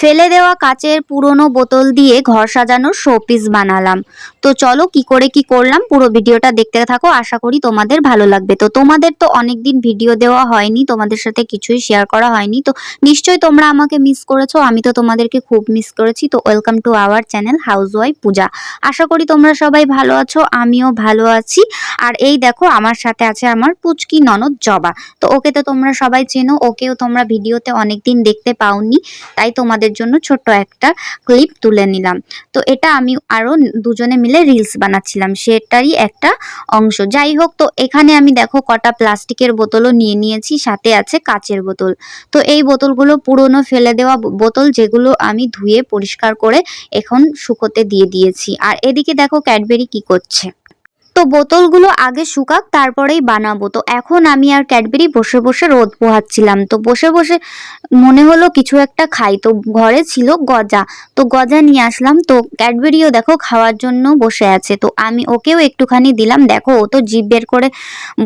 ফেলে দেওয়া কাচের পুরনো বোতল দিয়ে ঘর সাজানোর শোপিস বানালাম। তো চলো কি করে কি করলাম পুরো ভিডিওটা দেখতে থাকো, আশা করি তোমাদের ভালো লাগবে। তো তোমাদের তো অনেকদিন ভিডিও দেওয়া হয়নি, তোমাদের সাথে কিছুই শেয়ার করা হয়নি। তো নিশ্চয়ই তোমরা আমাকে মিস করেছ, আমি তো তোমাদেরকে খুব মিস করেছি। তো welcome to our channel housewife Puja আশা করি তোমরা সবাই ভালো আছো, আমিও ভালো আছি। আর এই দেখো, আমার সাথে আছে আমার পুচকি ননদ জবা। তো ওকে তো তোমরা সবাই চেনো, ওকেও তোমরা ভিডিওতে অনেকদিন দেখতে পাওনি, তাই তোমাদের জন্য ছোট্ট একটা ক্লিপ তুলে নিলাম। তো এটা আমি আরও দুজনে মিলে রিলস বানাচ্ছিলাম, সেটারই একটা অংশ। যাই হোক, তো এখানে আমি দেখো কটা প্লাস্টিকের বোতলও নিয়ে নিয়েছি, সাথে আছে কাচের বোতল। তো এই বোতলগুলো পুরনো ফেলে দেওয়া বোতল যেগুলো আমি ধুয়ে পরিষ্কার করে এখন শুকোতে দিয়ে দিয়েছি। আর এদিকে দেখো ক্যাডবেরি কি করছে। তো বোতলগুলো আগে শুকাক, তারপরেই বানাবো। তো এখন আমি আর ক্যাডবেরি বসে বসে রোদ পোহাচ্ছিলাম। তো বসে বসে মনে হলো কিছু একটা খাই। তো ঘরে ছিল গজা। তো গজা নিয়ে আসলাম। তো ক্যাডবেরিও দেখো খাওয়ার জন্য বসে আছে। তো আমি ওকেও একটুখানি দিলাম। দেখো ও তো জিভ বের করে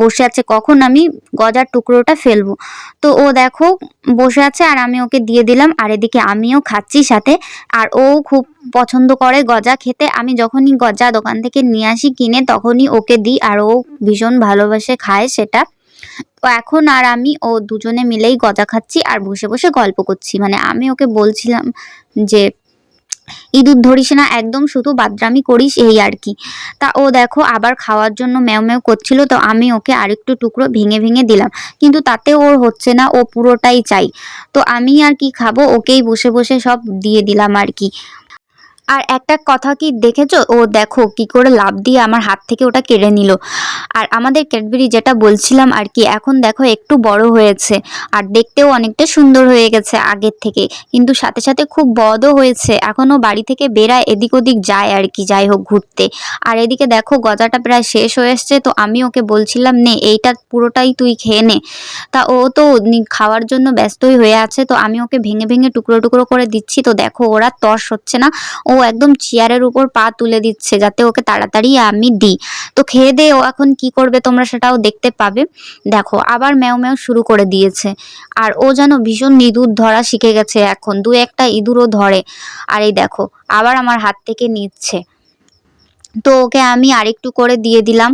বসে আছে। কখন আমি গজার টুকরোটা ফেলব? তো ও দেখো বসে আছে আর আমি ওকে দিয়ে দিলাম। আর এদিকে আমিও খাচ্ছি সাথে। আর ও খুব পছন্দ করে গজা খেতে, আমি যখনই গজা দোকান থেকে নিয়ে আসি, কিনে তখনই ওকে দিই আর ও ভীষণ ভালোবাসে, খায় সেটা। তো এখন আর আমি ও দুজনে মিলেই গজা খাচ্ছি আর বসে বসে গল্প করছি। মানে আমি ওকে বলছিলাম যে, ইঁদুর ধরিস না, একদম শুধু বাদরামি করিস এই আর কি। তা ও দেখো আবার খাওয়ার জন্য ম্যাও ম্যাও করছিল, তো আমি ওকে আরেকটু টুকরো ভেঙে ভেঙে দিলাম। কিন্তু তাতে ওর হচ্ছে না, ও পুরোটাই চাই। তো আমি আর কি খাব, ওকেই বসে বসে সব দিয়ে দিলাম আর কি। আর একটা কথা কি দেখেছ? ও দেখো কি করে লাভ দিয়ে আমার হাত থেকে ওটা কেড়ে নিল। আর আমাদের ক্যাডবেরি যেটা বলছিলাম আর কি, এখন দেখো একটু বড় হয়েছে আর দেখতেও অনেকটা সুন্দর হয়ে গেছে আগের থেকে। কিন্তু সাথে সাথে খুব বদও হয়েছে। এখনও বাড়ি থেকে বেরায় এদিক ওদিক যায় আর কি, যাই হোক ঘুরতে। আর এদিকে দেখো গজাটা প্রায় শেষ হয়ে এসছে, তো আমি ওকে বলছিলাম, নে, এইটা পুরোটাই তুই খেয়ে নে। তা ও তো খাওয়ার জন্য ব্যস্তই হয়ে আছে, তো আমি ওকে ভেঙে ভেঙে টুকরো টুকরো করে দিচ্ছি। তো দেখো ওরা তর্স হচ্ছে না। ও একদম চেয়ারের উপর পা তুলে দিচ্ছে যাতে ওকে তাড়াতাড়ি আমি দিই। তো খেয়ে দিয়ে ও এখন কি করবে তোমরা সেটাও দেখতে পাবে। দেখো, আবার ম্যাও ম্যাও শুরু করে দিয়েছে। আর ও যেন ভীষণ ইঁদুর ধরা শিখে গেছে এখন, দু একটা ইঁদুরও ধরে। আর এই দেখো, আবার আমার হাত থেকে নিচ্ছে। তো ওকে আমি আরেকটু করে দিয়ে দিলাম।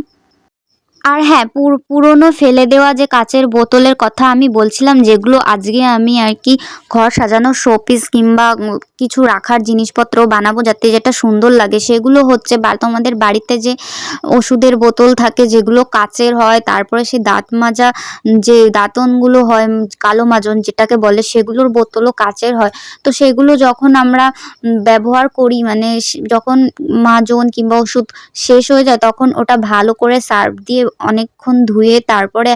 আর হ্যাঁ পুর- পুরনো ফেলে দেওয়া যে কাচের বোতলের কথা আমি বলছিলাম, যেগুলো আজকে আমি আর কি ঘর সাজানোর শোপিস কিংবা কিছু রাখার জিনিসপত্র বানাবো যাতে যেটা সুন্দর লাগে, সেগুলো হচ্ছে বা, তোমাদের বাড়িতে যে ওষুধের বোতল থাকে যেগুলো কাচের হয়, তারপরে সে দাঁত মাজা যে দাঁতনগুলো হয় কালো মাজন যেটাকে বলে, সেগুলোর বোতলও কাচের হয়। তো সেগুলো যখন আমরা ব্যবহার করি মানে যখন মাজন কিংবা ওষুধ শেষ হয়ে যায়, তখন ওটা ভালো করে সার্ফ দিয়ে অনেকক্ষণ ধুয়ে তারপরে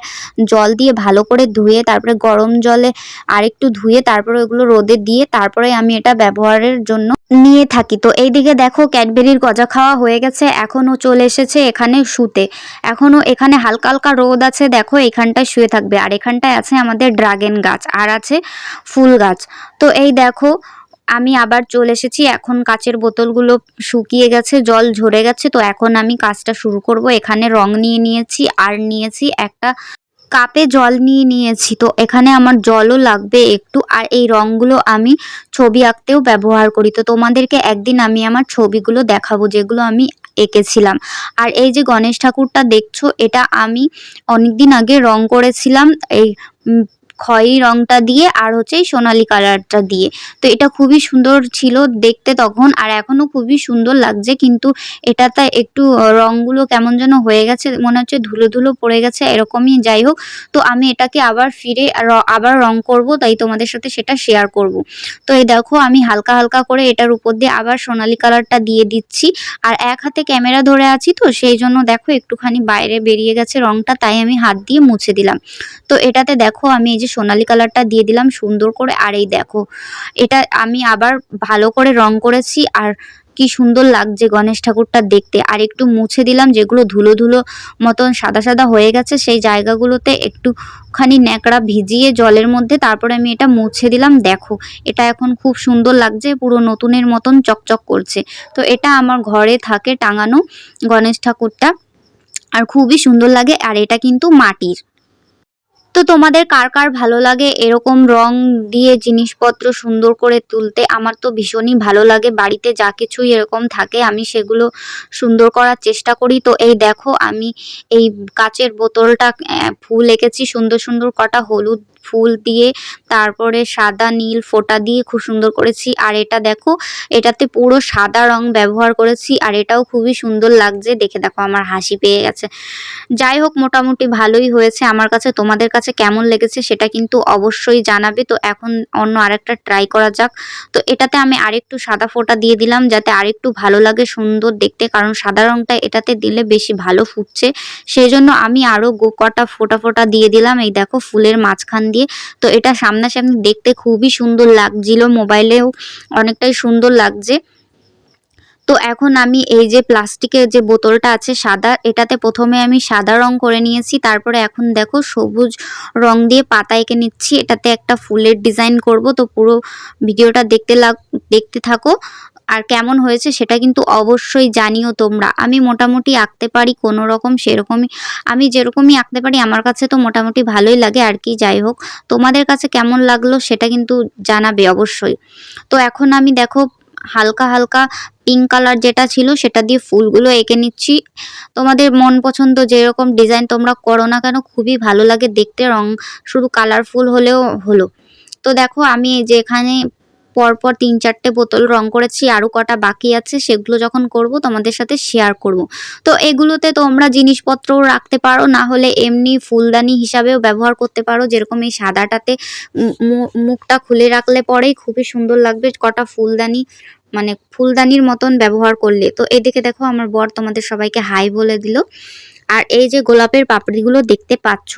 জল দিয়ে ভালো করে ধুয়ে তারপরে গরম জলে আরেকটু ধুয়ে তারপরে ওগুলো রোদে দিয়ে তারপরে আমি এটা ব্যবহারের জন্য নিয়ে থাকি। তো এইদিকে দেখো ক্যাডবেরির গজা খাওয়া হয়ে গেছে, এখনও চলে এসেছে এখানে শুতে। এখনও এখানে হালকা হালকা রোদ আছে, দেখো এখানটায় শুয়ে থাকবে। আর এখানটায় আছে আমাদের ড্রাগন গাছ, আর আছে ফুল গাছ। তো এই দেখো আমি আবার চলে এসেছি। এখন কাচের বোতলগুলো শুকিয়ে গেছে, জল ঝরে গেছে, তো এখন আমি কাজটা শুরু করব। এখানে রং নিয়ে নিয়েছি, আর নিয়েছি একটা কাপে জল নিয়ে নিয়েছি, তো এখানে আমার জলও লাগবে একটু। আর এই রঙগুলো আমি ছবি আঁকতেও ব্যবহার করি। তো তোমাদেরকে একদিন আমি আমার ছবিগুলো দেখাবো, যেগুলো আমি এঁকেছিলাম। আর এই যে গণেশ ঠাকুরটা দেখছ, এটা আমি অনেকদিন আগে রং করেছিলাম। এই খয়েরি রংটা দিয়ে আর হচ্ছে এই সোনালি কালারটা দিয়ে। তো এটা খুবই সুন্দর ছিল দেখতে তখন আর এখনও খুবই সুন্দর লাগছে কিন্তু এটাতে একটু রংগুলো কেমন যেন হয়ে গেছে, মনে হচ্ছে ধুলো ধুলো পড়ে গেছে, এরকমই যাই হোক। তো আমি এটাকে আবার ফিরে আবার রং করব, তাই তোমাদের সাথে সেটা শেয়ার করব। তো এই দেখো আমি হালকা হালকা করে এটার উপর দিয়ে আবার সোনালি কালারটা দিয়ে দিচ্ছি। আর এক হাতে ক্যামেরা ধরে আছি তো, সেই জন্য দেখো একটুখানি বাইরে বেরিয়ে গেছে রংটা, তাই আমি হাত দিয়ে মুছে দিলাম। তো এটাতে দেখো আমি এই যে সোনালি কালারটা দিয়ে দিলাম সুন্দর করে। আর এই দেখো, এটা আমি আবার ভালো করে রং করেছি আর কি সুন্দর লাগছে গণেশ ঠাকুরটা দেখতে। আর একটু মুছে দিলাম যেগুলো ধুলো ধুলো মতন সাদা সাদা হয়ে গেছে, সেই জায়গাগুলোতে একটুখানি ন্যাকড়া ভিজিয়ে জলের মধ্যে তারপরে আমি এটা মুছে দিলাম। দেখো, এটা এখন খুব সুন্দর লাগছে, পুরো নতুনের মতন চকচক করছে। তো এটা আমার ঘরে থাকে টাঙানো গণেশ ঠাকুরটা আর খুবই সুন্দর লাগে। আর এটা কিন্তু মাটির। তো তোমাদের কার কার ভালো লাগে? এরকম রং দিয়ে জিনিসপত্র সুন্দর করে তুলতে আমার তো ভীষণই ভালো লাগে। বাড়িতে যা কিছুই এরকম থাকে, আমি সেগুলো সুন্দর করার চেষ্টা করি। তো এই দেখো, আমি এই কাচের বোতলটা ফুল এঁকেছি। সুন্দর সুন্দর কটা হলুদ ফুল দিয়ে তারপরে সাদা নীল ফোঁটা দিয়ে খুব সুন্দর করেছি। আর এটা দেখো, এটাতে পুরো সাদা রং ব্যবহার করেছি আর এটাও খুবই সুন্দর লাগছে। দেখে দেখো আমার হাসি পেয়ে গেছে। যাই হোক, মোটামুটি ভালোই হয়েছে। আমার কাছে, তোমাদের কাছে কেমন লেগেছে সেটা কিন্তু অবশ্যই জানাবে। তো এখন অন্য আরেকটা ট্রাই করা যাক। তো এটাতে আমি আরেকটু সাদা ফোঁটা দিয়ে দিলাম যাতে আরেকটু ভালো লাগে সুন্দর দেখতে। কারণ সাদা রংটা এটাতে দিলে বেশি ভালো ফুটছে। সেই জন্য আমি আরও কটা ফোটা ফোঁটা দিয়ে দিলাম। এই দেখো, ফুলের মাঝখান দিয়ে। তো এটা সামনাসামনি দেখতে খুবই সুন্দর লাগছিল। মোবাইলেও অনেকটাই সুন্দর লাগছে। তো এখন আমি এই যে প্লাস্টিকের যে বোতলটা আছে সাদা, এটাতে প্রথমে আমি সাদা রং করে নিয়েছি, তারপরে এখন দেখো সবুজ রং দিয়ে পাতা এঁকে নিচ্ছি, এটাতে একটা ফুলের ডিজাইন করব, তো পুরো ভিডিওটা দেখতে লাগ, দেখতে থাকো। আর কেমন হয়েছে সেটা কিন্তু অবশ্যই জানিও তোমরা। আমি মোটামুটি আঁকতে পারি কোনো রকম সেরকমই, আমি যেরকমই আঁকতে পারি আমার কাছে তো মোটামুটি ভালোই লাগে আর কি, যাই হোক। তোমাদের কাছে কেমন লাগল সেটা কিন্তু জানাবে অবশ্যই। তো এখন আমি দেখো হালকা হালকা পিঙ্ক কালার যেটা ছিল সেটা দিয়ে ফুলগুলো এঁকে নিচ্ছি। তোমাদের মন পছন্দ যেরকম ডিজাইন তোমরা করো না কেন, খুবই ভালো লাগে দেখতে, রং শুধু কালারফুল হলেও হলো। তো দেখো আমি যেখানে পরপর তিন চারটে বোতল রং করেছি আরও কটা বাকি আছে, সেগুলো যখন করব তোমাদের সাথে শেয়ার করব। তো এগুলোতে তোমরা জিনিসপত্রও রাখতে পারো, না হলে এমনি ফুলদানি হিসাবেও ব্যবহার করতে পারো। যেরকম এই সাদাটাতে মুখটা খুলে রাখলে পরেই খুবই সুন্দর লাগবে, কটা ফুলদানি মানে ফুলদানির মতন ব্যবহার করলে। তো এদিকে দেখো আমার বর তোমাদের সবাইকে হাই বলে দিল। আর এই যে গোলাপের পাপড়িগুলো দেখতে পাচ্ছ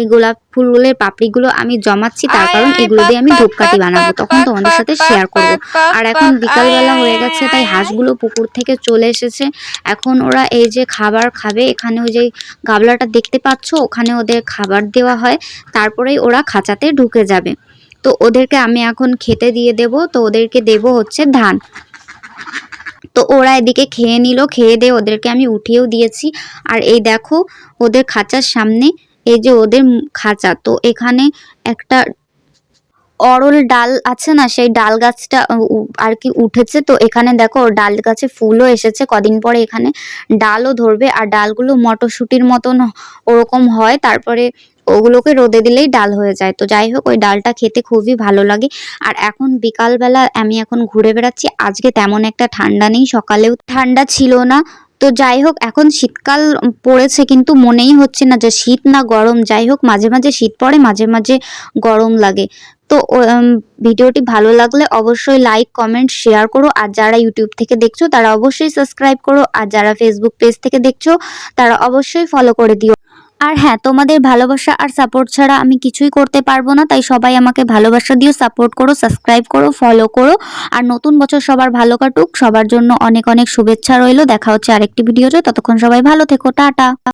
এই গোলাপ ফুলগুলোর পাপড়িগুলো আমি জমাচ্ছি তার কারণ এগুলো দিয়ে আমি ধূপকাঠি বানাবো। তখন তোমাদের সাথে শেয়ার করব। আর এখন বিকালবেলা হয়ে গেছে তাই হাঁসগুলো পুকুর থেকে চলে এসেছে। এখন ওরা এই যে খাবার খাবে এখানে ওই যে গাবলাটা দেখতে পাচ্ছ ওখানে ওদের খাবার দেওয়া হয়। তারপরেই ওরা খাঁচাতে ঢুকে যাবে। তো ওদেরকে আমি এখন খেতে দিয়ে দেব। তো ওদেরকে দেব হচ্ছে ধান। তো ওরা এদিকে খেয়ে নিল, খেয়ে দিয়ে ওদেরকে আমি উঠিয়েও দিয়েছি। আর এই দেখো, ওদের খাঁচার সামনে এই যে ওদের খাঁচা, তো এখানে একটা অরল ডাল আছে না, সেই ডাল গাছটা আর কি উঠেছে। তো এখানে দেখো, ডাল গাছে ফুলও এসেছে। কদিন পরে এখানে ডালও ধরবে। আর ডালগুলো মটরশুঁটির মতন ওরকম হয়। তারপরে ওগুলোকে রোদে দিলেই ডাল হয়ে যায়। তো যাই হোক, ওই ডালটা খেতে খুবই ভালো লাগে। আর এখন বিকালবেলা আমি এখন ঘুরে বেড়াচ্ছি। আজকে তেমন একটা ঠান্ডা নেই, সকালেও ঠান্ডা ছিল না। তো যাই হোক, এখন শীতকাল পড়েছে কিন্তু মনেই হচ্ছে না যে শীত না গরম। যাই হোক, মাঝে মাঝে শীত পড়ে, মাঝে মাঝে গরম লাগে। তো ভিডিওটি ভালো লাগলে অবশ্যই লাইক, কমেন্ট, শেয়ার করো। আর যারা ইউটিউব থেকে দেখছ, তারা অবশ্যই সাবস্ক্রাইব করো। আর যারা ফেসবুক পেজ থেকে দেখছ, তারা অবশ্যই ফলো করে দিও। আর হ্যাঁ তোমাদের ভালোবাসা আর সাপোর্ট ছাড়া আমি কিছুই করতে পারব না, তাই সবাই আমাকে ভালোবাসা দিও সাপোর্ট করো সাবস্ক্রাইব করো ফলো করো। আর নতুন বছর সবার ভালো কাটুক, সবার জন্য অনেক অনেক শুভেচ্ছা রইল, দেখা হচ্ছে আরেকটি ভিডিওতে, ততক্ষণ সবাই ভালো থেকো, টাটা।